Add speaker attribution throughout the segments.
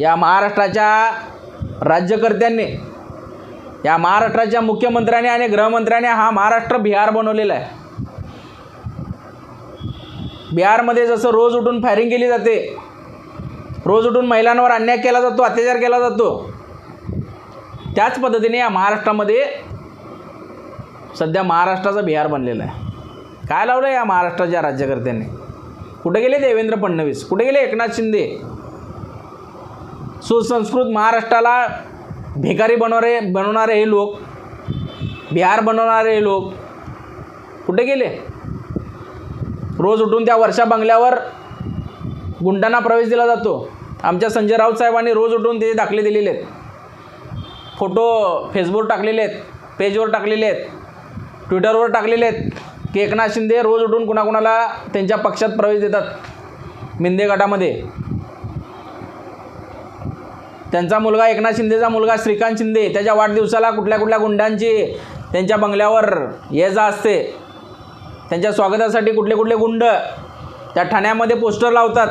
Speaker 1: या महाराष्ट्राच्या राज्यकर्त्यांनी या महाराष्ट्राच्या मुख्यमंत्र्यांनी आणि गृहमंत्र्यांनी हा महाराष्ट्र बिहार बनवलेला आहे. बिहारमध्ये जसं रोज उठून फायरिंग केली जाते रोज उठून महिलांवर अन्याय केला जातो अत्याचार केला जातो त्याच पद्धतीने या महाराष्ट्रामध्ये सध्या महाराष्ट्राचा बिहार बनलेला आहे. काय लावलं या महाराष्ट्राच्या राज्यकर्त्यांनी? कुठे गेले देवेंद्र फडणवीस? कुठे गेले एकनाथ शिंदे? सुसंस्कृत महाराष्ट्राला भिकारी बनवणारे बनवणारे हे लोक बिहार बनवणारे हे लोक कुठे गेले? रोज उठून त्या वर्षा बंगल्यावर गुंडांना प्रवेश दिला जातो. आमच्या संजय राऊत साहेबांनी रोज उठून ते दाखले दिलेले आहेत. फोटो फेसबुकवर टाकलेले आहेत पेजवर टाकलेले आहेत ट्विटरवर टाकलेले आहेत की एकनाथ शिंदे रोज उठून कुणाकुणाला त्यांच्या पक्षात प्रवेश देतात. मिंदे गटामध्ये. त्यांचा मुलगा एकनाथ शिंदेचा मुलगा श्रीकांत शिंदे त्याच्या वाढदिवसाला कुठल्या कुठल्या गुंडांची त्यांच्या बंगल्यावर ये जा असते. त्यांच्या स्वागतासाठी कुठले कुठले गुंड त्या ठाण्यामध्ये पोस्टर लावतात.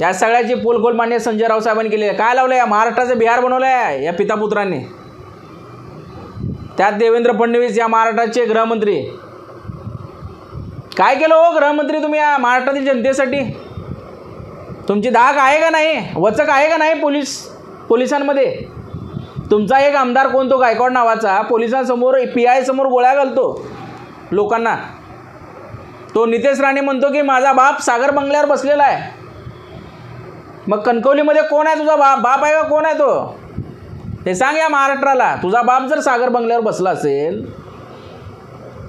Speaker 1: त्या सगळ्याची पोलखोल मान्य संजय रावसाहेबांनी केली आहे. काय लावलं आहे महाराष्ट्राचं बिहार बनवलं आहे या पितापुत्रांनी. त्यात देवेंद्र फडणवीस या महाराष्ट्राचे गृहमंत्री. काय केलं हो गृहमंत्री तुम्ही या महाराष्ट्रातील जनतेसाठी? तुमची धाक आहे का नाही? वचक आहे का नाही पोलीस पोलिसांमध्ये? तुमचा एक आमदार कोण तो गायकवाड नावाचा पोलिसांसमोर पी आय समोर गोळ्या घालतो लोकांना. तो नितेश राणे म्हणतो की माझा बाप सागर बंगल्यावर बसलेला आहे. मग कणकवलीमध्ये कोण आहे तुझा बाप? बाप आहे का कोण आहे तो? ते सांग या महाराष्ट्राला. तुझा बाप जर सागर बंगल्यावर बसला असेल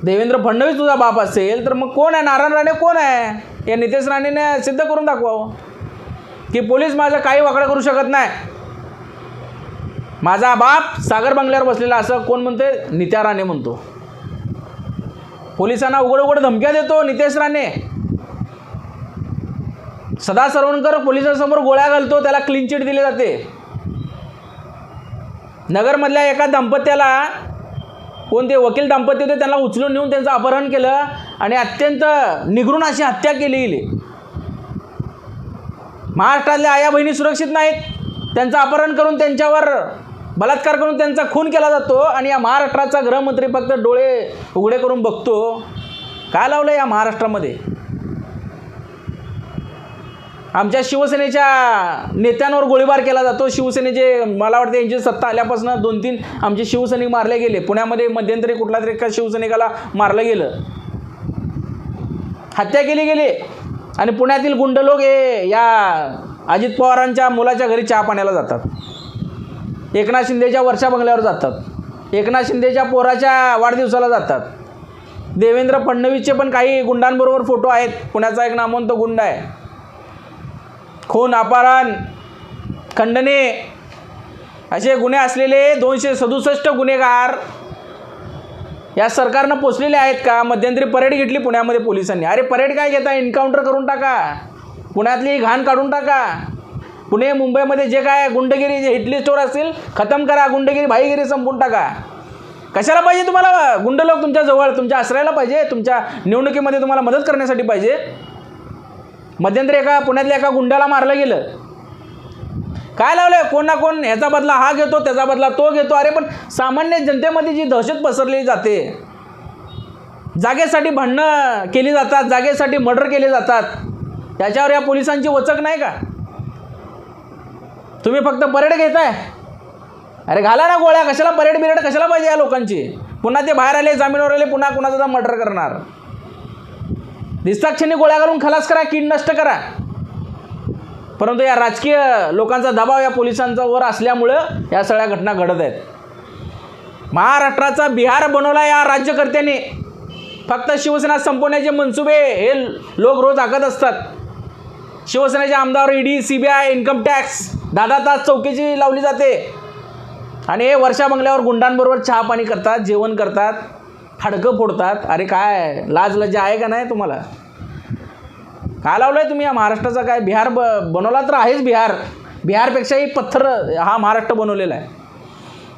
Speaker 1: देवेंद्र फडणवीस तुझा बाप असेल तर मग कोण आहे? नारायण राणे कोण आहे? या नितेश राणेने सिद्ध करून दाखवावं. की पोलीस माझं काही वाकडं करू शकत नाही. माझा बाप सागर बंगल्यावर बसलेला असं कोण म्हणते नित्या राणे म्हणतो. पोलिसांना उघड उघड धमक्या देतो नितेश राणे. सदा सरवणकर पोलिसांसमोर गोळ्या घालतो त्याला क्लीन चिट दिली जाते. नगरमधल्या एका दाम्पत्याला कोणते वकील दाम्पत्य होते त्यांना उचलून नेऊन त्यांचं अपहरण केलं आणि अत्यंत निगरून अशी हत्या केली गेली. महाराष्ट्रातल्या आया बहिणी सुरक्षित नाहीत. त्यांचं अपहरण करून त्यांच्यावर बलात्कार करून त्यांचा खून केला जातो आणि या महाराष्ट्राचा गृहमंत्री फक्त डोळे उघडे करून बघतो. काय लावलं या महाराष्ट्रामध्ये? आमच्या शिवसेनेच्या नेत्यांवर गोळीबार केला जातो. शिवसेनेचे मला वाटतं यांची सत्ता आल्यापासून दोन तीन आमचे शिवसैनिक मारले गेले. पुण्यामध्ये मध्यंतरी कुठला तरी एका शिवसैनिकाला मारलं गेलं. हत्या केली गेली. आणि पुण्यातील गुंड लोक हे या अजित पवारांच्या मुलाच्या घरी चहा पाण्याला जातात. एकनाथ शिंदेच्या वर्षा बंगल्यावर जातात. एकनाथ शिंदेच्या पोराच्या वाढदिवसाला जातात. देवेंद्र फडणवीसचे पण काही गुंडांबरोबर फोटो आहेत. पुण्याचा एक नामवंत गुंड आहे. खून अपहरण खंडने असे गुन्हे असलेले दोनशे सदुसष्ट गुन्हेगार या सरकारनं पोचलेले आहेत का? मध्यंतरी परेड घेतली पुण्यामध्ये पोलिसांनी. अरे परेड काय घेता? एन्काउंटर करून टाका. पुण्यातली घाण काढून टाका. पुणे मुंबईमध्ये जे काय गुंडगिरी जे हिटली स्टोर असतील खतम करा. गुंडगिरी भाईगिरी संपवून टाका. कशाला पाहिजे तुम्हाला? गुंड लोक तुमच्या जवळ तुमच्या आश्रयाला पाहिजे? तुमच्या निवडणुकीमध्ये तुम्हाला मदत करण्यासाठी पाहिजे? मध्यंतरी एका पुण्यातल्या एका गुंडाला मारलं गेलं. काय लावलं कोण ना कोण ह्याचा बदला हा घेतो त्याचा बदला तो घेतो. अरे पण सामान्य जनतेमध्ये जी दहशत पसरली जाते जागेसाठी भांडणं केली जातात जागेसाठी मर्डर केले जातात त्याच्यावर या पोलिसांची वचक नाही का? तुम्ही फक्त परेड घेताय? अरे घाला ना गोळ्या. कशाला परेड बिरेड? कशाला पाहिजे या लोकांची? पुन्हा ते बाहेर आले जामीनवर आले पुन्हा कुणाचा मर्डर करणार. दिसताक्षणी गोळ्या घालून खलास करा कीड नष्ट करा. परंतु या राजकीय लोकांचा दबाव या पोलिसांचा वर असल्यामुळं या सगळ्या घटना घडत आहेत. महाराष्ट्राचा बिहार बनवला या राज्यकर्त्यांनी. फक्त शिवसेना संपवण्याचे मनसुबे हे लोक रोज आखत असतात. शिवसेनेचे आमदार ED C B I income tax दहा दहा तास चौकीची लावली जाते. आणि हे वर्षा बंगल्यावर गुंडांबरोबर चहा पाणी करतात जेवण करतात हाडकं फोडतात. अरे काय लाज लज्जा आहे का नाही तुम्हाला? काय लावलं आहे तुम्ही या महाराष्ट्राचा काय? बिहार ब बनवला तर आहेच बिहार. बिहारपेक्षाही पत्थर हा महाराष्ट्र बनवलेला आहे.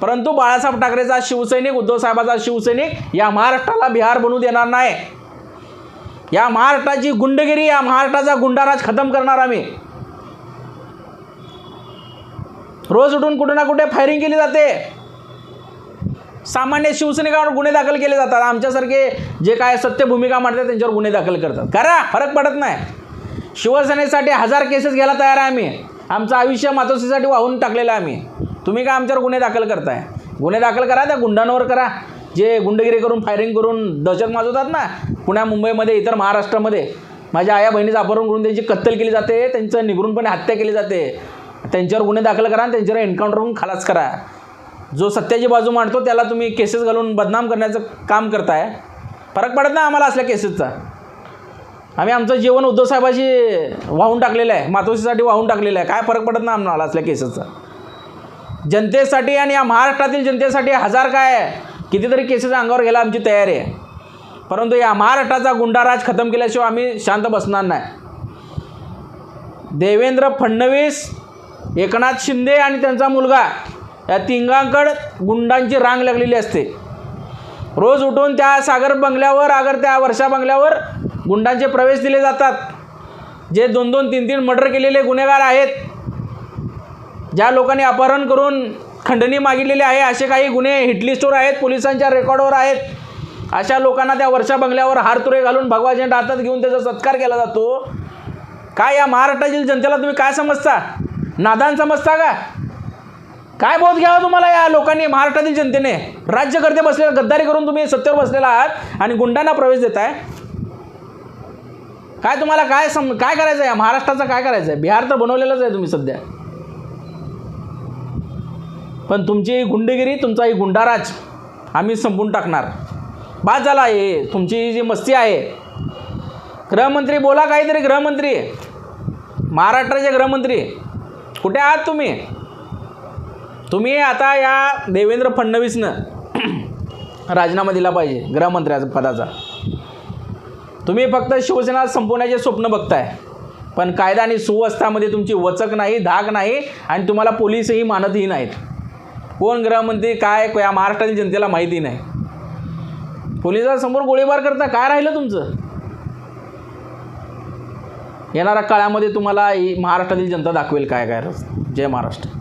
Speaker 1: परंतु बाळासाहेब ठाकरेचा शिवसैनिक उद्धवसाहेबाचा शिवसैनिक या महाराष्ट्राला बिहार बनवू देणार नाही. या महाराष्ट्राची गुंडगिरी या महाराष्ट्राचा गुंडाराज खतम करणार आम्ही. रोज उठून कुठे ना कुठे फायरिंग केली जाते. सामान्य शिवसैनिकांवर गुन्हे दाखल केले जातात. आमच्यासारखे जे काय सत्य भूमिका मांडतात त्यांच्यावर गुन्हे दाखल करतात. करा फरक पडत नाही. शिवसेनेसाठी हजार केसेस घ्यायला तयार आहे आम्ही. आमचं आयुष्य मातोश्रीसाठी वाहून टाकलेलं आहे आम्ही. तुम्ही काय आमच्यावर गुन्हे दाखल करताय? गुन्हे दाखल करा त्या गुंडांवर करा. जे गुंडगिरी करून फायरिंग करून दहशत माजवतात ना पुण्या मुंबईमध्ये इतर महाराष्ट्रामध्ये. माझ्या आया बहिणीचं अपहरण करून त्यांची कत्तल केली जाते त्यांचं निगरूनपणे हत्या केली जाते. त्यांच्यावर गुन्हे दाखल करा आणि त्यांच्यावर एन्काउंटर करून खलास करा. जो सत्याची बाजू मांडतो त्याला तुम्ही केसेस घालून बदनाम करण्याचं काम करताय. फरक पडत नाही आम्हाला असल्या केसेसचा आम्ही आमचं जीवन उद्धवसाहेबाशी वाहून टाकलेलं आहे मातोश्रीसाठी वाहून टाकलेलं आहे. काय फरक पडत नाही आम्हाला असल्या केसेसचा जनतेसाठी आणि या महाराष्ट्रातील जनतेसाठी हजार काय कितीतरी केसेस अंगावर घ्यायला आमची तयारी आहे. परंतु या महाराष्ट्राचा गुंडाराज खतम केल्याशिवाय आम्ही शांत बसणार नाही. देवेंद्र फडणवीस एकनाथ शिंदे आणि त्यांचा मुलगा या तिंगांकड गुंडांची रांग लागलेली असते. रोज उठून त्या सागर बंगल्यावर अगर त्या वर्षा बंगल्यावर गुंडांचे प्रवेश दिले जातात. जे दोन दोन तीन तीन मर्डर केलेले गुन्हेगार आहेत. ज्या लोकांनी अपहरण करून खंडणी मागितलेली आहे असे काही गुन्हे हिटलिस्टवर आहेत पोलिसांच्या रेकॉर्डवर आहेत. अशा लोकांना त्या वर्षा बंगल्यावर हारतुरे घालून भगवा झेंडा हातात घेऊन त्याचा सत्कार केला जातो. काय या महाराष्ट्रातील जनतेला तुम्ही काय समजता? नादान समजता का? काय बोध घ्यावा तुम्हाला या लोकांनी? महाराष्ट्रातील जनतेने. राज्यकर्ते बसले गद्दारी करून तुम्ही सत्तेवर बसलेला आहात आणि गुंडांना प्रवेश देताय. काय तुम्हाला काय सम काय करायचं आहे महाराष्ट्राचं काय करायचं आहे बिहार तर बनवलेलंच आहे तुम्ही सध्या. पण तुमची ही गुंडगिरी तुमचा ही गुंडाराज आम्ही संपून टाकणार. बाद झाला हे. तुमची जी मस्ती आहे. गृहमंत्री बोला काहीतरी गृहमंत्री. महाराष्ट्राचे गृहमंत्री. कुठे आहात तुम्ही? तुम्ही आता या देवेंद्र फडणवीसनं राजीनामा दिला पाहिजे गृहमंत्र्याचा पदाचा. तुम्ही फक्त शिवसेना संपवण्याचे स्वप्न बघताय. पण कायदा आणि सुव्यवस्थामध्ये तुमची वचक नाही धाक नाही आणि तुम्हाला पोलीसही मानतही नाहीत. कोण गृहमंत्री काय या महाराष्ट्रातील जनतेला माहिती नाही. पोलिसांसमोर गोळीबार करता काय राहिलं तुमचं? येणाऱ्या काळामध्ये तुम्हाला ही महाराष्ट्रातील जनता दाखवेल काय काय जय महाराष्ट्र.